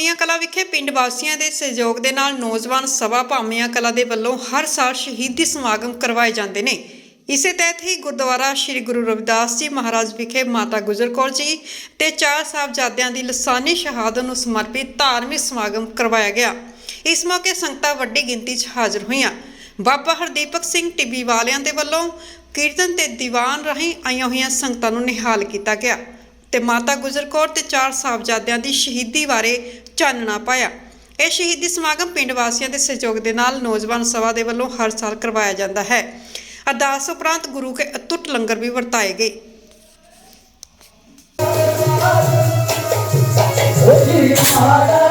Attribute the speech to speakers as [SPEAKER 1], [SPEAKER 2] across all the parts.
[SPEAKER 1] ਭਾਮੀਆਂ ਕਲਾ ਵਿਖੇ ਪਿੰਡ ਵਾਸੀਆਂ ਦੇ ਸਹਿਯੋਗ ਦੇ ਨਾਲ ਨੌਜਵਾਨ ਸਭਾ ਭਾਮੀਆਂ ਕਲਾ ਦੇ ਵੱਲੋਂ ਹਰ ਸਾਲ ਸ਼ਹੀਦੀ ਸਮਾਗਮ ਕਰਵਾਏ ਜਾਂਦੇ ਨੇ। ਇਸੇ ਤਹਿਤ ਹੀ ਗੁਰਦੁਆਰਾ ਸ੍ਰੀ ਗੁਰੂ ਰਵਿਦਾਸ ਜੀ ਮਹਾਰਾਜ ਵਿਖੇ ਮਾਤਾ ਗੁਜਰ ਕੌਰ ਜੀ ਤੇ ਚਾਰ ਸਾਹਿਬਜ਼ਾਦਿਆਂ ਦੀ ਲਸਾਨੀ ਸ਼ਹਾਦਤ ਨੂੰ ਸਮਰਪਿਤ ਧਾਰਮਿਕ ਸਮਾਗਮ ਕਰਵਾਇਆ ਗਿਆ। ਇਸ ਮੌਕੇ ਸੰਗਤਾਂ ਵੱਡੀ ਗਿਣਤੀ 'ਚ ਹਾਜ਼ਰ ਹੋਈਆਂ। ਬਾਬਾ ਹਰਦੀਪਕ ਸਿੰਘ ਟਿੱਬੀ ਵਾਲਿਆਂ ਦੇ ਵੱਲੋਂ ਕੀਰਤਨ ਤੇ ਦੀਵਾਨ ਰਾਹੀਂ ਆਈਆਂ ਹੋਈਆਂ ਸੰਗਤਾਂ ਨੂੰ ਨਿਹਾਲ ਕੀਤਾ ਗਿਆ ਤੇ ਮਾਤਾ ਗੁਜਰ ਕੌਰ ਤੇ ਚਾਰ ਸਾਹਿਬਜ਼ਾਦਿਆਂ ਦੀ ਸ਼ਹੀਦੀ ਬਾਰੇ ਚਾਨਣਾ ਪਾਇਆ। ਇਹ ਸ਼ਹੀਦੀ ਸਮਾਗਮ ਪਿੰਡ ਵਾਸੀਆਂ ਦੇ ਸਹਿਯੋਗ ਦੇ ਨਾਲ ਨੌਜਵਾਨ ਸਭਾ ਦੇ ਵੱਲੋਂ ਹਰ ਸਾਲ ਕਰਵਾਇਆ ਜਾਂਦਾ ਹੈ। ਅਰਦਾਸ ਉਪਰੰਤ ਗੁਰੂ ਕੇ ਅਤੁੱਟ ਲੰਗਰ ਵੀ ਵਰਤਾਏ ਗਏ।
[SPEAKER 2] ਮੈਂ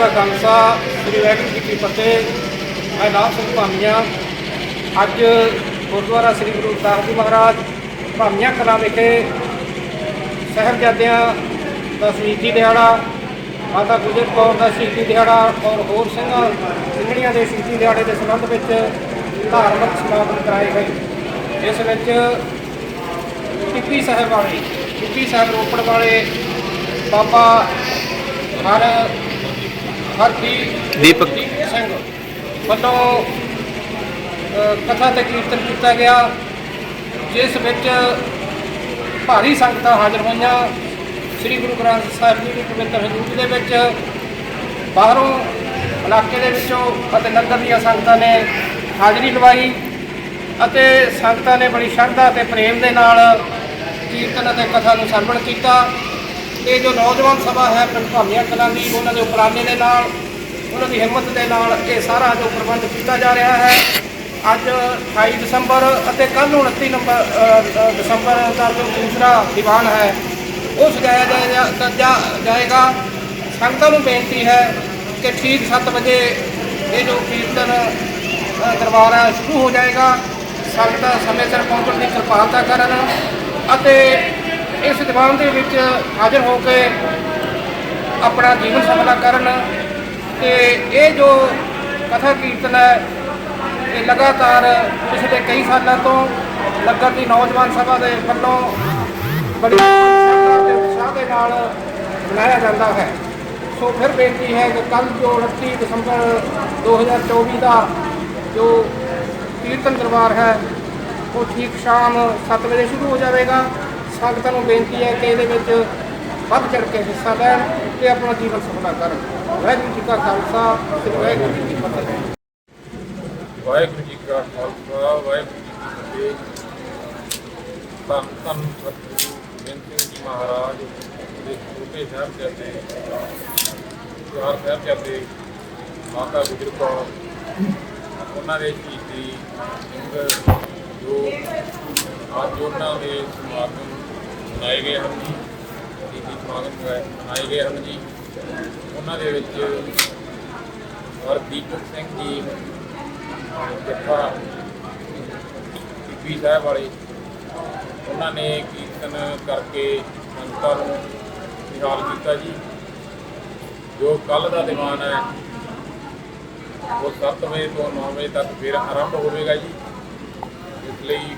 [SPEAKER 3] ਕਾ ਖਾਲਸਾ ਸ੍ਰੀ ਵਾਹਿਗੁਰੂ ਜੀ ਕੀ ਫਤਿਹ, ਮੈਂ ਨਾਮ ਸਿੰਘ ਭਾਮੀਆਂ ਅੱਜ ਗੁਰਦੁਆਰਾ ਸ੍ਰੀ ਗੁਰੂ ਸਾਹਿਬ ਜੀ ਮਹਾਰਾਜ ਭਾਮੀਆਂ ਕਲਾਂ ਵਿਖੇ ਸਾਹਿਬਜ਼ਾਦਿਆਂ ਦਾ ਸ਼ਹੀਦੀ ਦਿਹਾੜਾ, ਮਾਤਾ ਗੁਜਰ ਕੌਰ ਦਾ ਸ਼ਹੀਦੀ ਦਿਹਾੜਾ ਔਰ ਹੋਰ ਸਿੰਘਾਂ, ਸਿੰਘਣੀਆਂ ਦੇ ਸ਼ਹੀਦੀ ਦਿਹਾੜੇ ਦੇ ਸੰਬੰਧ ਵਿੱਚ ਧਾਰਮਿਕ ਸਮਾਗਮ ਕਰਾਏ ਗਏ। ਇਸ ਵਿੱਚ ਟਿੱਬੀ ਸਾਹਿਬ ਵਾਲੇ, ਟਿੱਬੀ ਸਾਹਿਬ ਰੋਪੜ ਵਾਲੇ ਬਾਬਾ ਹਰ ਹਰਦੀ
[SPEAKER 4] ਦੀਪਕ।
[SPEAKER 3] ਸਿੰਘ। ਵੱਲੋਂ ਕਥਾ ਤੇ ਕੀਰਤਨ ਕੀਤਾ ਗਿਆ ਜਿਸ ਵਿੱਚ ਭਾਰੀ ਸੰਗਤਾਂ ਹਾਜ਼ਰ ਹੋਈਆਂ। ਸ੍ਰੀ ਗੁਰੂ ਗ੍ਰੰਥ ਸਾਹਿਬ ਜੀ ਦੀ ਪਵਿੱਤਰ ਹਜ਼ੂਰੀ ਦੇ ਵਿੱਚ ਬਾਹਰੋਂ ਇਲਾਕੇ ਦੇ ਵਿੱਚੋਂ ਅਤੇ ਨਗਰ ਦੀਆਂ ਸੰਗਤਾਂ ਨੇ ਹਾਜ਼ਰੀ ਲਵਾਈ ਅਤੇ ਸੰਗਤਾਂ ਨੇ ਬੜੀ ਸ਼ਰਧਾ ਤੇ ਪ੍ਰੇਮ ਦੇ ਨਾਲ ਕੀਰਤਨ ਅਤੇ ਕਥਾ ਨੂੰ ਸਰਵਣ ਕੀਤਾ। ਇਹ ਜੋ ਨੌਜਵਾਨ ਸਭਾ ਹੈ, ਪਿੰਡ ਭਾਮੀਆਂ ਕਲਾਂ ਦੀ ਉਹਨਾਂ ਦੇ ਉਪਰਾਲੇ ਦੇ ਨਾਲ, ਉਹਨਾਂ ਦੀ ਹਿੰਮਤ ਦੇ ਨਾਲ ਇਹ ਸਾਰਾ ਜੋ ਪ੍ਰਬੰਧ ਕੀਤਾ ਜਾ ਰਿਹਾ ਹੈ। ਅੱਜ 28 ਦਸੰਬਰ ਅਤੇ ਕੱਲ੍ਹ ਨੂੰ 29 ਨੰਬਰ ਦਸੰਬਰ ਦਾ ਜੋ ਦੂਸਰਾ ਦੀਵਾਨ ਹੈ ਉਹ ਸਜਾਇਆ ਜਾਏਗਾ ਜਾ- ਜਾਏਗਾ। ਸੰਗਤਾਂ ਨੂੰ ਬੇਨਤੀ ਹੈ ਕਿ ਠੀਕ 7 ਵਜੇ ਇਹ ਜੋ ਕੀਰਤਨ ਦਰਬਾਰ ਹੈ, ਸ਼ੁਰੂ ਹੋ ਜਾਏਗਾ। ਸੰਗਤਾਂ ਸਮੇਂ ਸਿਰ ਪਹੁੰਚਣ ਦੀ ਕਿਰਪਾਲਤਾ ਕਰਨ ਅਤੇ ਇਸ ਦੀਵਾਨ ਦੇ ਵਿੱਚ ਹਾਜ਼ਰ ਹੋ ਕੇ ਆਪਣਾ ਜੀਵਨ ਸਫਲਾ ਕਰਨ ਤੇ ਇਹ ਜੋ ਕਥਾ ਕੀਰਤਨ ਹੈ, ਇਹ ਲਗਾਤਾਰ ਪਿਛਲੇ ਕਈ ਸਾਲਾਂ ਤੋਂ ਨਗਰ ਦੀ ਨੌਜਵਾਨ ਸਭਾ ਦੇ ਵੱਲੋਂ ਬੜੀ ਉਤਸ਼ਾਹ ਦੇ ਨਾਲ ਮਨਾਇਆ ਜਾਂਦਾ ਹੈ। ਸੋ ਫਿਰ ਬੇਨਤੀ ਹੈ ਕਿ ਕੱਲ ਜੋ 29 ਦਸੰਬਰ 2024 ਦਾ ਜੋ ਕੀਰਤਨ ਦਰਬਾਰ ਹੈ, ਉਹ ਠੀਕ ਸ਼ਾਮ 7 ਵਜੇ ਸ਼ੁਰੂ ਹੋ ਜਾਵੇਗਾ। ਸੰਗਤਾਂ ਨੂੰ ਬੇਨਤੀ ਹੈ ਕਿ ਇਹਦੇ ਵਿੱਚ ਵੱਧ ਚੜ ਕੇ ਹਿੱਸਾ ਲੈਣ ਤੇ ਆਪਣਾ ਜੀਵਨ ਸਫਲਾ ਕਰਨ। ਵਾਹਿਗੁਰੂ ਜੀ ਕਾ ਖਾਲਸਾ ਸ੍ਰੀ ਵਾਹਿਗੁਰੂ ਜੀ ਕੀ ਫਤਿਹ।
[SPEAKER 5] ਵਾਹਿਗੁਰੂ ਜੀ ਕਾ ਖਾਲਸਾ, ਵਾਹਿਗੁਰੂ ਜੀ ਕੀ ਫਤਿਹ। ਧੰਨ ਧੰਨ ਬੇਨਤੀ ਜੀ ਮਹਾਰਾਜ ਦੇ ਛੋਟੇ ਸਾਹਿਬਜ਼ਾਦੇ, ਚਾਰ ਸਾਹਿਬਜ਼ਾਦੇ, ਮਾਤਾ ਗੁਜਰ ਕੌਰ, ਉਹਨਾਂ ਦੇ ਸ਼ਹੀਦੀ ਸਿੰਘ ਜੋ ਅੱਜ ਉਹਨਾਂ ਦੇ ਸਮਾਗਮ ਮਨਾਏ ਗਏ ਹਨ। ਜੀ ਸ਼ਹੀਦੀ ਸਮਾਗਮ ਮਨਾਏ- ਮਨਾਏ ਗਏ ਹਨ ਜੀ। ਉਹਨਾਂ ਦੇ ਵਿੱਚ ਹਰਦੀਪਕ ਸਿੰਘ ਜੀ ਜੱਫਾ, ਬੀਬੀ ਸਾਹਿਬ ਵਾਲੇ। ਉਹਨਾਂ ਨੇ ਕੀਰਤਨ ਕਰਕੇ ਸੰਗਤਾਂ ਨੂੰ ਨਿਹਾਲ ਕੀਤਾ ਜੀ। ਜੋ ਕੱਲ ਦਾ ਦੀਵਾਨ ਹੈ, ਉਹ 7 ਵਜੇ ਤੋਂ 9 ਵਜੇ ਤੱਕ ਫਿਰ ਆਰੰਭ ਹੋਵੇਗਾ ਜੀ। ਇਸ ਲਈ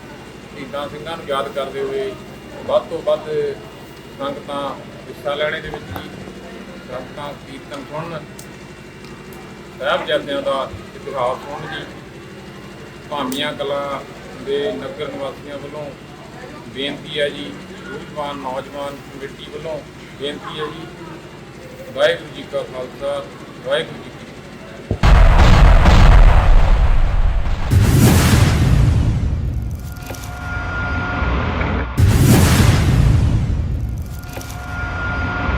[SPEAKER 5] ਸ਼ਹੀਦਾਂ ਸਿੰਘਾਂ ਨੂੰ ਯਾਦ ਕਰਦੇ ਹੋਏ ਵੱਧ ਤੋਂ ਵੱਧ ਸੰਗਤਾਂ ਹਿੱਸਾ ਲੈਣੇ ਦੇ ਵਿੱਚ ਜੀ ਸੰਗਤਾਂ ਕੀਰਤਨ ਸੁਣਨ, ਸਾਹਿਬਜ਼ਾਦਿਆਂ ਦਾ ਇਤਿਹਾਸ ਸੁਣਨ ਜੀ। ਭਾਮੀਆਂ ਕਲਾ ਦੇ ਨਗਰ ਨਿਵਾਸੀਆਂ ਵੱਲੋਂ ਬੇਨਤੀ ਹੈ ਜੀ ਸੂਝਵਾਨ ਨੌਜਵਾਨ ਕਮੇਟੀ ਵੱਲੋਂ ਬੇਨਤੀ ਹੈ ਜੀ, ਵਾਹਿਗੁਰੂ ਜੀ ਕਾ ਖਾਲਸਾ, ਵਾਹਿਗੁਰੂ ਜੀ